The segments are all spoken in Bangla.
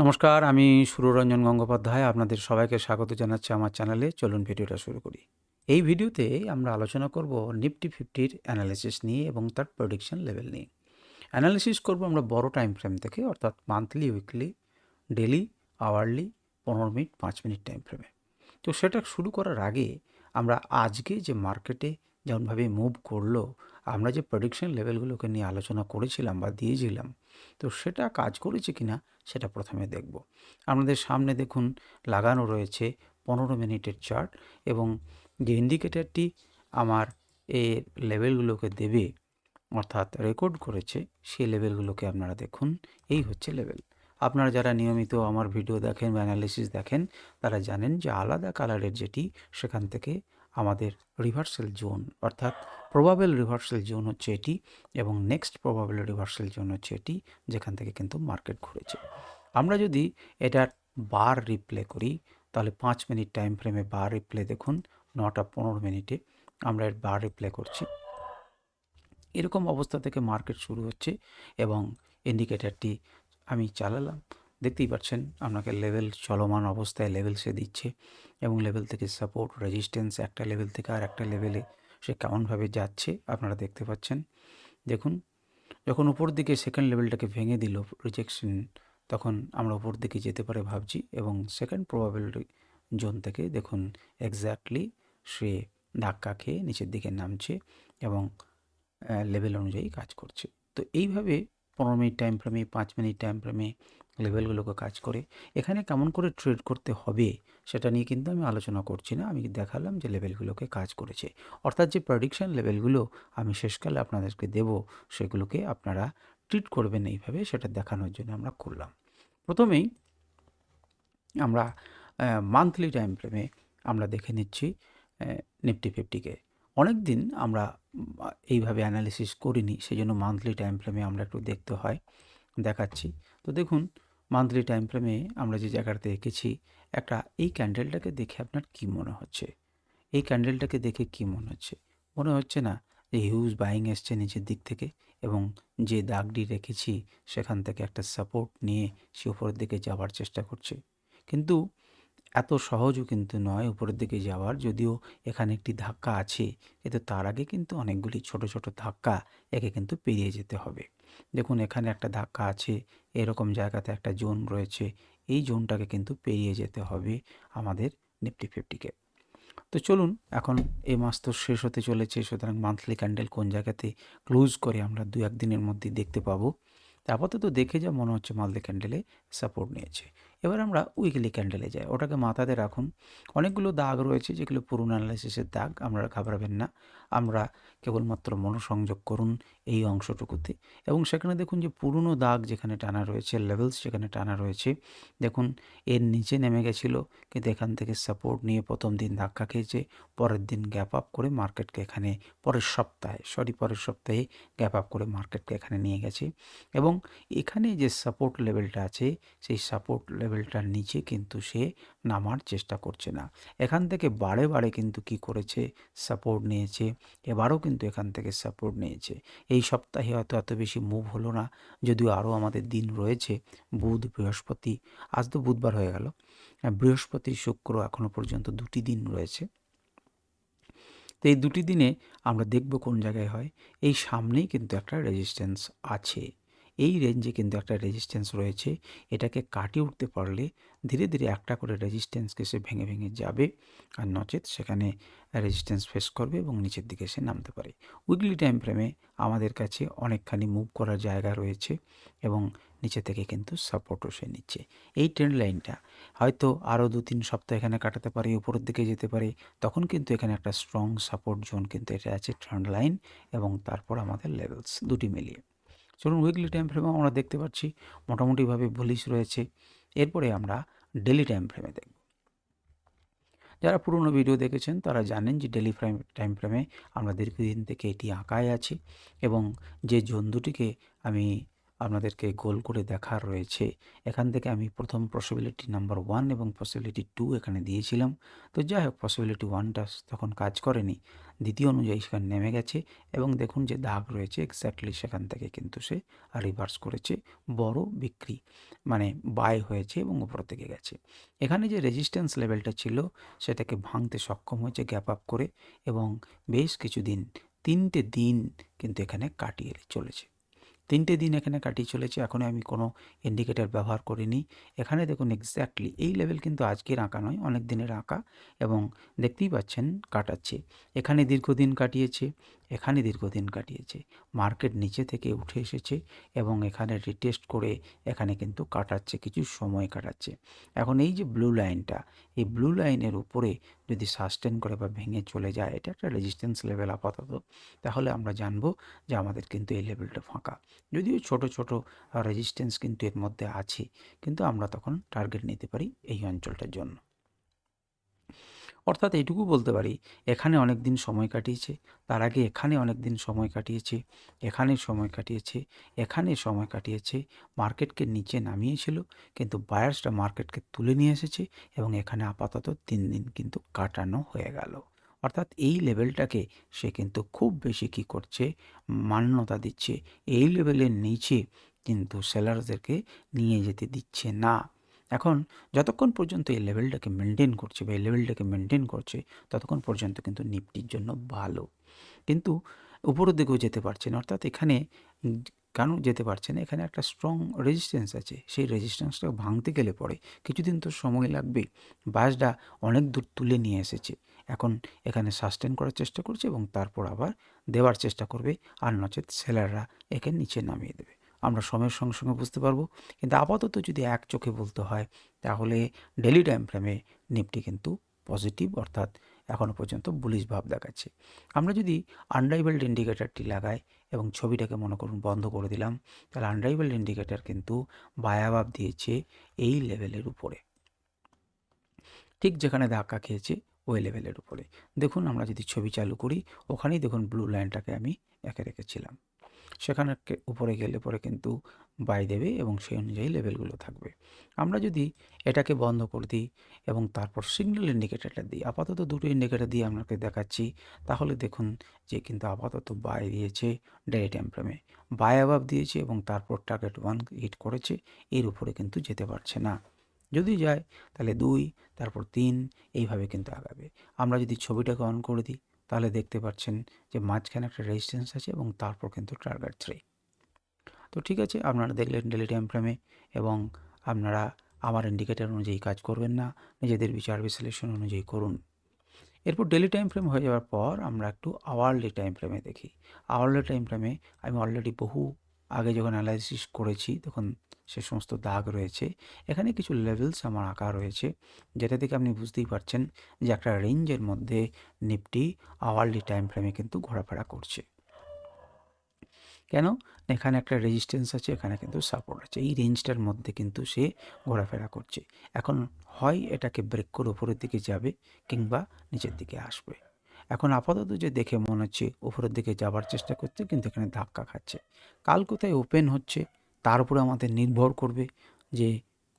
নমস্কার, আমি সুররঞ্জন গঙ্গোপাধ্যায়। আপনাদের সবাইকে স্বাগত জানাচ্ছি আমার চ্যানেলে। চলুন ভিডিওটা শুরু করি। এই ভিডিওতে আমরা আলোচনা করব নিফটি ফিফটির অ্যানালিসিস নিয়ে এবং তার প্রেডিকশন লেভেল নিয়ে। অ্যানালিসিস করব আমরা বড় টাইম ফ্রেম থেকে, অর্থাৎ মান্থলি উইকলি ডেলি আওয়ারলি পনেরো মিনিট, পাঁচ মিনিট টাইম ফ্রেমে তো সেটা শুরু করার আগে আমরা আজকে যে মার্কেটে যেমনভাবে মুভ করল আমরা যে প্রেডিকশন লেভেলগুলোকে নিয়ে আলোচনা করেছিলাম বা দিয়েছিলাম, তো সেটা কাজ করেছে কিনা সেটা প্রথমে দেখব। আপনাদের সামনে দেখুন লাগানো রয়েছে পনেরো মিনিটের চার্ট এবং যে ইন্ডিকেটারটি আমার এর লেভেলগুলোকে দেবে, অর্থাৎ রেকর্ড করেছে, সেই লেভেলগুলোকে আপনারা দেখুন, এই হচ্ছে লেভেল আপনারা যারা নিয়মিত আমার ভিডিও দেখেন বা অ্যানালিসিস দেখেন, তারা জানেন যে আলাদা কালারের যেটি সেখান থেকে আমাদের রিভার্সাল জোন অর্থাৎ প্রবাবেল রিভার্সাল জোন হচ্ছে এটি এবং নেক্সট প্রবাবেল রিভার্সাল জোন হচ্ছে এটি, যেখান থেকে কিন্তু মার্কেট ঘুরেছে। আমরা যদি এটার বার রিপ্লে করি, তাহলে পাঁচ মিনিট টাইম ফ্রেমে বার রিপ্লে দেখুন, নটা পনেরো মিনিটে আমরা এর বার রিপ্লে করছি। এরকম অবস্থা থেকে মার্কেট শুরু হচ্ছে এবং ইন্ডিকেটারটি আমি চালালাম। দেখতেই পাচ্ছেন, আপনাকে লেভেল চলমান অবস্থায় লেভেল সে দিচ্ছে এবং লেভেল থেকে সাপোর্ট রেজিস্ট্যান্স একটা লেভেল থেকে আর একটা লেভেলে সে কেমনভাবে যাচ্ছে আপনারা দেখতে পাচ্ছেন। দেখুন, যখন উপর দিকে সেকেন্ড লেভেলটাকে ভেঙে দিল রিজেকশন তখন আমরা উপর দিকে যেতে পারে ভাবছি এবং সেকেন্ড প্রবাবিলিটি জোন থেকে দেখুন এক্স্যাক্টলি সে ধাক্কা খেয়ে নিচের দিকে নামছে এবং লেভেল অনুযায়ী কাজ করছে। তো এইভাবে পনেরো মিনিট টাইম ফ্রেমে পাঁচ মিনিট টাইম ফ্রেমে লেভেলগুলোকে কাজ করে, এখানে কেমন করে ট্রেড করতে হবে সেটা নিয়ে কিন্তু আমি আলোচনা করছি না। আমি দেখালাম যে লেভেলগুলোকে কাজ করেছে। অর্থাৎ যে প্রেডিকশন লেভেলগুলো আমি শেষকালে আপনাদেরকে দেব, সেগুলোকে আপনারা ট্রিট করবেন এইভাবে, সেটা দেখানোর জন্য আমরা করলাম। প্রথমেই আমরা মান্থলি টাইম ফ্রেমে আমরা দেখে নিচ্ছি নিফটি ফিফটিকে অনেক দিন আমরা এইভাবে অ্যানালিসিস করিনি সেই জন্য মান্থলি টাইম ফ্রেমে আমরা একটু দেখতে হয়। দেখাচ্ছি। তো দেখুন মান্থলি টাইম ফ্রেমে আমরা যে জায়গাটাতে এঁকেছি, একটা এই ক্যান্ডেলটাকে দেখে আপনার কি মনে হচ্ছে? এই ক্যান্ডেলটাকে দেখে কি মনে হচ্ছে? মনে হচ্ছে না যে হিউজ বাইং এসছে নিচের দিক থেকে এবং যে দাগটি রেখেছি সেখান থেকে একটা সাপোর্ট নিয়ে সে উপরের দিকে যাওয়ার চেষ্টা করছে। কিন্তু এত সহজও কিন্তু নয় উপরের দিকে যাওয়ার। যদিও এখানে একটি ধাক্কা আছে, কিন্তু তার আগে কিন্তু অনেকগুলি ছোট ছোট ধাক্কা একে কিন্তু পেরিয়ে যেতে হবে। দেখুন, এখানে একটা ধাক্কা আছে, এরকম জায়গাতে একটা জোন রয়েছে, এই জোনটাকে কিন্তু পেরিয়ে যেতে হবে আমাদের নিফটি ফিফটিকে তো চলুন, এখন এই মাস তো শেষ হতে চলেছে, সুতরাং মান্থলি ক্যান্ডেল কোন জায়গাতে ক্লোজ করে আমরা দু একদিনের মধ্যে দেখতে পাবো। আপাতত দেখে যা মনে হচ্ছে মালদি ক্যান্ডেলে সাপোর্ট নিয়েছে। এবার আমরা উইকলি ক্যান্ডেলে যাই। ওটাকে মাথাতে রাখুন। অনেকগুলো দাগ রয়েছে, যেগুলো পুরনো অ্যানালাইসিসের দাগ, আপনারা ঘাবড়াবেন না। আমরা কেবলমাত্র মনোসংযোগ করুন এই অংশটুকুতে। এবং সেখানে দেখুন যে পুরনো দাগ যেখানে টানা রয়েছে লেভেলস যেখানে টানা রয়েছে, দেখুন এর নিচে নেমে গেছিল, কিন্তু এখান থেকে সাপোর্ট নিয়ে প্রথম দিন ধাক্কা খেয়েছে, পরের দিন গ্যাপ আপ করে মার্কেটকে এখানে, পরের সপ্তাহে সরি পরের সপ্তাহে গ্যাপ আপ করে মার্কেটকে এখানে নিয়ে গেছে। এবং এখানে যে সাপোর্ট লেভেলটা আছে, সেই সাপোর্ট লেভেলটার নিচে কিন্তু সে নামার চেষ্টা করছে না। এখান থেকে বারে বারে কিন্তু কি করেছে? সাপোর্ট নিয়েছে। এবারও কিন্তু এখান থেকে সাপোর্ট নিয়েছে। এই সপ্তাহে হয়তো এত বেশি মুভ হলো না। যদিও আরও আমাদের দিন রয়েছে। বুধ, বৃহস্পতি, আজ তো বুধবার হয়ে গেল। বৃহস্পতি, শুক্র এখনও পর্যন্ত দুটি দিন রয়েছে। তো এই দুটি দিনে আমরা দেখব কোন জায়গায় হয়। এই সামনেই কিন্তু একটা রেজিস্ট্যান্স আছে। এই রেঞ্জে কিন্তু একটা রেজিস্ট্যান্স রয়েছে। এটাকে কাটিয়ে উঠতে পারলে ধীরে ধীরে একটা করে রেজিস্ট্যান্সকে সে ভেঙে ভেঙে যাবে আর নচেত সেখানে রেজিস্ট্যান্স ফেস করবে এবং নিচের দিকে সে নামতে পারে। উইকলি টাইম ফ্রেমে আমাদের কাছে অনেকখানি মুভ করার জায়গা রয়েছে এবং নিচে থেকে কিন্তু সাপোর্টও সে নিচ্ছে। এই ট্রেন্ড লাইনটা হয়তো আরও দু তিন সপ্তাহ এখানে কাটাতে পারে, উপরের দিকে যেতে পারে, তখন কিন্তু এখানে একটা স্ট্রং সাপোর্ট জোন কিন্তু এটা আছে ট্রেন্ড লাইন এবং তারপর আমাদের লেভেলস দুটি মিলিয়ে। চলুন উইকলি টাইম ফ্রেমে আমরা দেখতে পাচ্ছি মোটামুটিভাবে বলিশ রয়েছে। এরপরে আমরা ডেলি টাইম ফ্রেমে দেখব। যারা পুরনো ভিডিও দেখেছেন, তারা জানেন যে ডেলি ফ্রেম টাইম ফ্রেমে আমরা দীর্ঘদিন থেকে এটি আঁকায় আছি এবং যে জন্তুটিকে আমি আপনাদেরকে গোল করে দেখার রয়েছে। এখান থেকে আমি প্রথম পসিবিলিটি নাম্বার ওয়ান এবং পসিবিলিটি টু এখানে দিয়েছিলাম। তো যাই হোক পসিবিলিটি ওয়ানটা তখন কাজ করেনি। দ্বিতীয় অনুযায়ী সেখানে নেমে গেছে এবং দেখুন যে দাগ রয়েছে এক্স্যাক্টলি সেখান থেকে কিন্তু সে রিভার্স করেছে। বড় বিক্রি মানে বাই হয়েছে এবং উপর থেকে গেছে। এখানে যে রেজিস্ট্যান্স লেভেলটা ছিল, সেটাকে ভাঙতে সক্ষম হয়েছে গ্যাপ আপ করে এবং বেশ কিছুদিন, তিনটে দিন কিন্তু এখানে কাটিয়ে চলেছে। তিনটে দিন এখানে কাটিয়ে চলেছে এখনও আমি কোনো ইন্ডিকেটার ব্যবহার করিনি। এখানে দেখুন এক্স্যাক্টলি এই লেভেল কিন্তু আজকের আঁকা নয়, অনেক দিনের আঁকা এবং দেখতেই পাচ্ছেন কাটাচ্ছে। এখানে দীর্ঘদিন কাটিয়েছে এখানে দীর্ঘদিন কাটিয়েছে। মার্কেট নিচে থেকে উঠে এসেছে এবং এখানে রিটেস্ট করে এখানে কিন্তু কাটাচ্ছে, কিছু সময় কাটাচ্ছে। এখন এই যে ব্লু লাইনটা, এই ব্লু লাইনের উপরে যদি সাস্টেন করে বা ভেঙে চলে যায়, এটা একটা রেজিস্ট্যান্স লেভেল আপাতত। তাহলে আমরা জানব যে আমাদের কিন্তু এই লেভেলটা ফাঁকা। যদিও ছোট ছোট রেজিস্ট্যান্স কিন্তু এর মধ্যে আছে, কিন্তু আমরা তখন টার্গেট নিতে পারি এই অঞ্চলটার জন্য। অর্থাৎ এইটুকু বলতে পারি, এখানে অনেক দিন সময় কাটিয়েছে, তার আগে এখানে অনেক দিন সময় কাটিয়েছে, এখানে সময় কাটিয়েছে, এখানে সময় কাটিয়েছে, মার্কেটকে নিচে নামিয়েছিল, কিন্তু বায়ার্সটা মার্কেটকে তুলে নিয়ে এসেছে এবং এখানে আপাতত তিন দিন কিন্তু কাটানো হয়ে গেল। অর্থাৎ এই লেভেলটাকে সে কিন্তু খুব বেশি কি করছে, মান্যতা দিচ্ছে, এই লেভেলের নিচে কিন্তু সেলারদেরকে নিয়ে যেতে দিচ্ছে না। এখন যতক্ষণ পর্যন্ত এই লেভেলটাকে মেনটেন করছে বা এই লেভেলটাকে মেনটেন করছে, ততক্ষণ পর্যন্ত কিন্তু নিফটির জন্য ভালো। কিন্তু উপরের দিকেও যেতে পারছে না। অর্থাৎ এখানে কেন যেতে পারছে না? এখানে একটা স্ট্রং রেজিস্ট্যান্স আছে। সেই রেজিস্ট্যান্সটা ভাঙতে গেলে পরে কিছুদিন তো সময় লাগবে। বাসটা অনেক দূর তুলে নিয়ে এসেছে। এখন এখানে সাস্টেন করার চেষ্টা করছে এবং তারপর আবার দেওয়ার চেষ্টা করবে। আর নচেত সেলাররা একে নিচে নামিয়ে দেবে। আমরা সময়ের সঙ্গে সঙ্গে বুঝতে পারব। কিন্তু আপাতত যদি এক চোখে বলতে হয়, তাহলে ডেলি টাইম ফ্রেমে নিফটি কিন্তু পজিটিভ অর্থাৎ এখনও পর্যন্ত বুলিশ ভাব দেখাচ্ছে। আমরা যদি আনরাইভেলড ইন্ডিকেটারটি লাগাই এবং ছবিটাকে মনে করুন বন্ধ করে দিলাম, তাহলে আনরাইভেলড ইন্ডিকেটার কিন্তু বায়াভাব দিয়েছে এই লেভেলের উপরে। ঠিক যেখানে ধাক্কা খেয়েছে, ওই লেভেলের উপরে। দেখুন, আমরা যদি ছবি চালু করি, ওখানেই দেখুন ব্লু লাইনটাকে আমি একে রেখেছিলাম। সেখানে উপরে গেলে পরে কিন্তু বাই দেবে এবং সেই অনুযায়ী লেভেলগুলো থাকবে। আমরা যদি এটাকে বন্ধ করে দিই এবং তারপর সিগন্যাল ইন্ডিকেটারটা দিই, আপাতত দুটো ইন্ডিকেটার দিয়ে আপনাকে দেখাচ্ছি, তাহলে দেখুন যে কিন্তু আপাতত বাই দিয়েছে ডেলি টাইম ফ্রেমে বাই অ্যাভাব দিয়েছে এবং তারপর টার্গেট ওয়ান হিট করেছে, এর উপরে কিন্তু যেতে পারছে না। যদি যায়, তাহলে দুই, তারপর তিন, এইভাবে কিন্তু আগাবে। আমরা যদি ছবিটাকে অন করে দিই তাহলে দেখতে পাচ্ছেন যে মাঝখানে একটা রেজিস্ট্যান্স আছে এবং তারপর কিন্তু টার্গেট থ্রি তো ঠিক আছে, আপনারা দেখলেন ডেলি টাইম ফ্রেমে এবং আপনারা আমার ইন্ডিকেটার অনুযায়ী কাজ করবেন না, নিজেদের বিচার বিশ্লেষণ অনুযায়ী করুন। এরপর ডেলি টাইম ফ্রেম হয়ে যাওয়ার পর আমরা একটু আওয়ারলি টাইম ফ্রেমে দেখি। আওয়ারলি টাইম ফ্রেমে আমি অলরেডি বহু আগে যখন অ্যানালাইসিস করেছি, তখন সে সমস্ত দাগ রয়েছে। এখানে কিছু লেভেলস আমার আঁকা রয়েছে, যেটা থেকে আপনি বুঝতেই পারছেন যে একটা রেঞ্জের মধ্যে নিফটি আওয়ারলি টাইম ফ্রেমে কিন্তু ঘোরাফেরা করছে। কেন? এখানে একটা রেজিস্ট্যান্স আছে, এখানে কিন্তু সাপোর্ট আছে। এই রেঞ্জটার মধ্যে কিন্তু সে ঘোরাফেরা করছে। এখন হয় এটাকে ব্রেক করে উপরের দিকে যাবে কিংবা নিচের দিকে আসবে। এখন আপাতত যে দেখে মনে হচ্ছে উপরের দিকে যাবার চেষ্টা করছে, কিন্তু এখানে ধাক্কা খাচ্ছে। কাল কোথায় ওপেন হচ্ছে, তার উপরে আমাদের নির্ভর করবে যে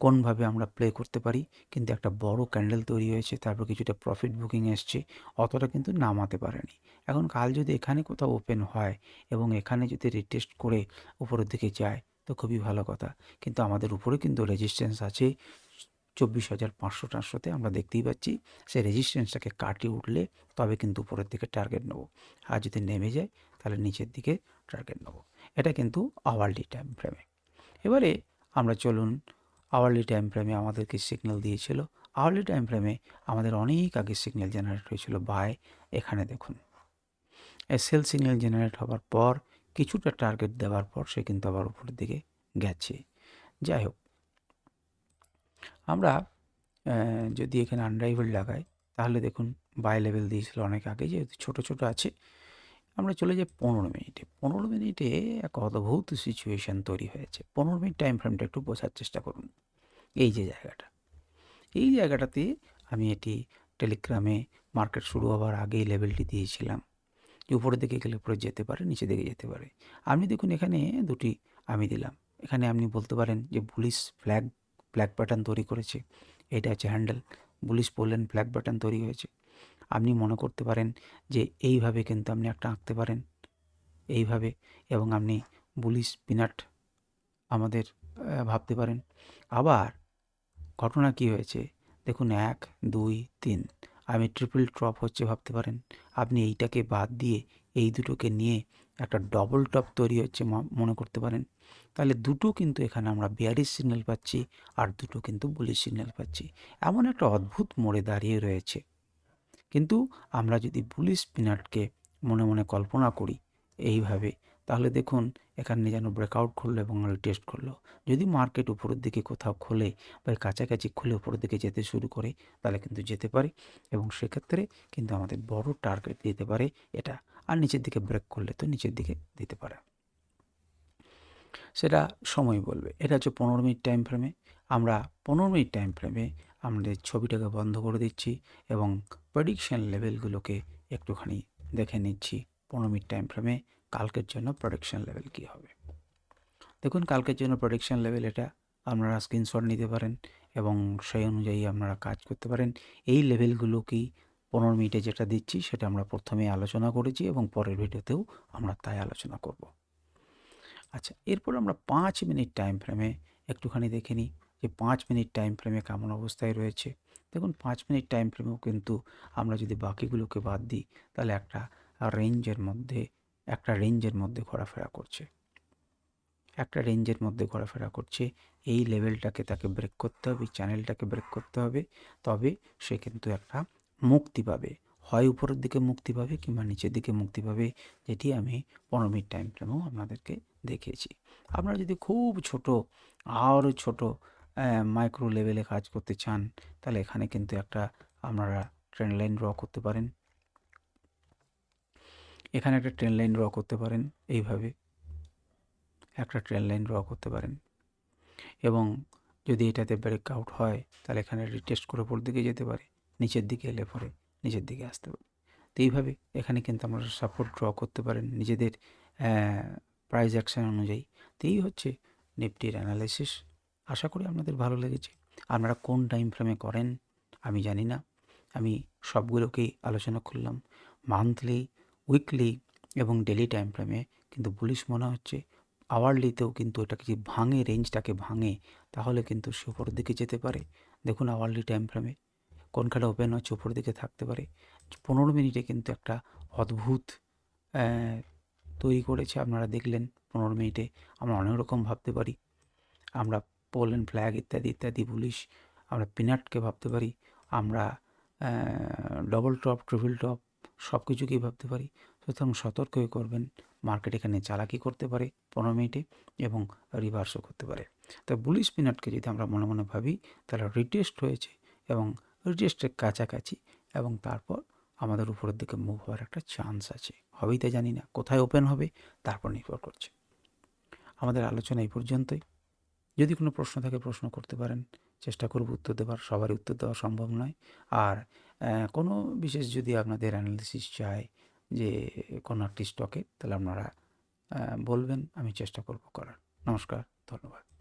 কোনভাবে আমরা প্লে করতে পারি। কিন্তু একটা বড় ক্যান্ডেল তৈরি হয়েছে, তারপর কিছুটা প্রফিট বুকিং এসছে, অতটা কিন্তু নামাতে পারেনি। এখন কাল যদি এখানে কোথাও ওপেন হয় এবং এখানে যদি রিটেস্ট করে উপরের দিকে যায়, তো খুবই ভালো কথা। কিন্তু আমাদের উপরে কিন্তু রেজিস্ট্যান্স আছে চব্বিশ হাজার পাঁচশো টাঁশোতে আমরা দেখতেই পাচ্ছি, সেই রেজিস্ট্যান্সটাকে কাটিয়ে উঠলে তবে কিন্তু উপরের দিকে টার্গেট নেব। আর যদি নেমে যায়, তাহলে নিচের দিকে টার্গেট নেব। এটা কিন্তু আওয়ারলি টাইম ফ্রেমে এবারে আমরা চলুন আওয়ারলি টাইম ফ্রেমে আমাদেরকে সিগন্যাল দিয়েছিল। আওয়ারলি টাইম ফ্রেমে আমাদের অনেক আগে সিগন্যাল জেনারেট হয়েছিল। বাই এখানে দেখুন। সেল সিগন্যাল জেনারেট হওয়ার পর কিছুটা টার্গেট দেওয়ার পর সে কিন্তু আবার উপরের দিকে গেছে। যাই হোক আমরা যদি এখানে আনড্রাইভার লাগাই, তাহলে দেখুন বাই লেভেল দিয়েছিল অনেক আগে, যেহেতু ছোটো ছোটো আছে, আমরা চলে যাই পনেরো মিনিটে পনেরো মিনিটে এক অদ্ভুত সিচুয়েশান তৈরি হয়েছে। পনেরো মিনিট টাইম ফ্রেমটা একটু বোঝার চেষ্টা করুন। এই যে জায়গাটা। এই জায়গাটাতে আমি এটি টেলিগ্রামে মার্কেট শুরু হওয়ার আগেই লেভেলটি দিয়েছিলাম। যে উপরের দিকে গেলে উপরে যেতে পারে নিচে দিকে যেতে পারে। আপনি দেখুন এখানে দুটি আমি দিলাম। এখানে আপনি বলতে পারেন যে পুলিশ ফ্ল্যাগ ফ্ল্যাগ প্যাটার্ন তৈরি করেছে। এটা হচ্ছে handle bullish pole and flag pattern তৈরি হয়েছে। আপনি মনে করতে পারেন যে এইভাবে কিন্তু আপনি একটা আঁকতে পারেন। এইভাবে এবং আপনি বুলিশ পিনাট আমাদের ভাবতে পারেন। আবার ঘটনা কি হয়েছে? দেখুন, এক, দুই, তিন। আমি ট্রিপল ট্রপ হচ্ছে ভাবতে পারেন। আপনি এইটাকে বাদ দিয়ে এই দুটোকে নিয়ে একটা ডবল টপ তৈরি হচ্ছে মনে করতে পারেন। তাহলে দুটো কিন্তু এখানে আমরা বিয়ারিশ সিগন্যাল পাচ্ছি আর দুটো কিন্তু বুলিশ সিগন্যাল পাচ্ছি। এমন একটা অদ্ভুত মোড়ে দাঁড়িয়ে রয়েছে। কিন্তু আমরা যদি বুলিশ স্পিনারকে মনে মনে কল্পনা করি এইভাবে, তাহলে দেখুন এখানে যেন ব্রেকআউট করল এবং টেস্ট করল। যদি মার্কেট উপরের দিকে কোথাও খোলে বা কাছাকাছি খুলে উপরের দিকে যেতে শুরু করে, তাহলে কিন্তু যেতে পারে এবং সেক্ষেত্রে কিন্তু আমাদের বড় টার্গেট দিতে পারে এটা। আর নিচের দিকে ব্রেক করলে তো নিচের দিকে দিতে পারে। সেটা সময় বলবে। এটা হচ্ছে পনেরো মিনিট টাইম ফ্রেমে আমরা পনেরো মিনিট টাইম ফ্রেমে আমাদের ছবিটাকে বন্ধ করে দিচ্ছি এবং প্রেডিকশন লেভেলগুলোকে একটুখানি দেখে নিচ্ছি। পনেরো মিনিট টাইম ফ্রেমে কালকের জন্য প্রোডাকশন লেভেল কী হবে? দেখুন, কালকের জন্য প্রোডাকশন লেভেল এটা আপনারা স্ক্রিনশট নিতে পারেন এবং সেই অনুযায়ী আপনারা কাজ করতে পারেন। এই লেভেলগুলো কি পনেরো মিনিটে যেটা দিচ্ছি সেটা আমরা প্রথমে আলোচনা করেছি এবং পরের ভিডিওতেও আমরা তাই আলোচনা করব। আচ্ছা এরপর আমরা পাঁচ মিনিট টাইম ফ্রেমে একটুখানি দেখে নিই যে পাঁচ মিনিট টাইম ফ্রেমে কেমন অবস্থায় রয়েছে। দেখুন, পাঁচ মিনিট টাইম ফ্রেমেও কিন্তু আমরা যদি বাকিগুলোকে বাদ দিই, তাহলে একটা রেঞ্জের মধ্যে একটা রেঞ্জের মধ্যে ঘোরাফেরা করছে। একটা রেঞ্জের মধ্যে ঘোরাফেরা করছে, এই লেভেলটাকে তাকে ব্রেক করতে হবে চ্যানেলটাকে ব্রেক করতে হবে, তবে সে কিন্তু একটা মুক্তি পাবে। হয় উপরের দিকে মুক্তি পাবে কিংবা নিচের দিকে মুক্তি পাবে, যেটি আমি পনেরো মিনিট টাইম ফ্রেমেও আপনাদেরকে দেখিয়েছি। আপনারা যদি খুব ছোট, আরও ছোট মাইক্রো লেভেলে কাজ করতে চান, তাহলে এখানে কিন্তু একটা আপনারা ট্রেন লাইন ড্র করতে পারেন। এখানে একটা ট্রেন লাইন ড্র করতে পারেন এইভাবে। একটা ট্রেন লাইন ড্র করতে পারেন। এবং যদি এটাতে ব্রেক আউট হয়, তাহলে এখানে রিটেস্ট করে উপর দিকে যেতে পারে, নিচের দিকে এলে পরে নিচের দিকে আসতে পারে। তো এইভাবে এখানে কিন্তু আমরা সাপোর্ট ড্র করতে পারেন নিজেদের প্রাইজ অ্যাকশন অনুযায়ী। তো এই হচ্ছে নিফটির অ্যানালাইসিস আশা করি আপনাদের ভালো লেগেছে। আপনারা কোন টাইম ফ্রেমে করেন, আমি জানি না। আমি সবগুলোকেই আলোচনা করলাম। মান্থলি উইকলি এবং ডেলি টাইম ফ্রেমে কিন্তু বুলিশ মনে হচ্ছে। আওয়ারলিতেও কিন্তু এটাকে যদি ভাঙে রেঞ্জটাকে ভাঙে, তাহলে কিন্তু সে উপরের দিকে যেতে পারে। দেখুন আওয়ারলি টাইম ফ্রেমে কোনখানে ওপেন হচ্ছে, উপরের দিকে থাকতে পারে। পনেরো মিনিটে কিন্তু একটা অদ্ভুত তৈরি করেছে। আপনারা দেখলেন পনেরো মিনিটে আমরা অনেক রকম ভাবতে পারি। আমরা পোলেন ফ্ল্যাগ ইত্যাদি ইত্যাদি পুলিশ আমরা পিনাটকে ভাবতে পারি। আমরা ডবল টপ ট্রিপল টপ সব কিছুকেই ভাবতে পারি? সুতরাং সতর্ক হয়ে করবেন। মার্কেট এখানে চালাকি করতে পারে পনেরো মিনিটে এবং রিভার্সও করতে পারে। তো বুলিশ পিনাটকে যদি আমরা মনে মনে ভাবি, তাহলে রিটেস্ট হয়েছে এবং রিটেস্টের কাছাকাছি এবং তারপর আমাদের উপরের দিকে মুভ হওয়ার একটা চান্স আছে। হবেই তো জানি না, কোথায় ওপেন হবে, তারপর নির্ভর করছে। আমাদের আলোচনা এই পর্যন্তই। যদি কোনো প্রশ্ন থাকে, প্রশ্ন করতে পারেন। চেষ্টা করব উত্তর দেওয়ার সবারই উত্তর দেওয়া সম্ভব নয়। আর কোনো বিশেষ যদি আপনাদের অ্যানালিসিস চায় যে কোনো একটি স্টকে তাহলে আপনারা বলবেন, আমি চেষ্টা করব করার। নমস্কার, ধন্যবাদ।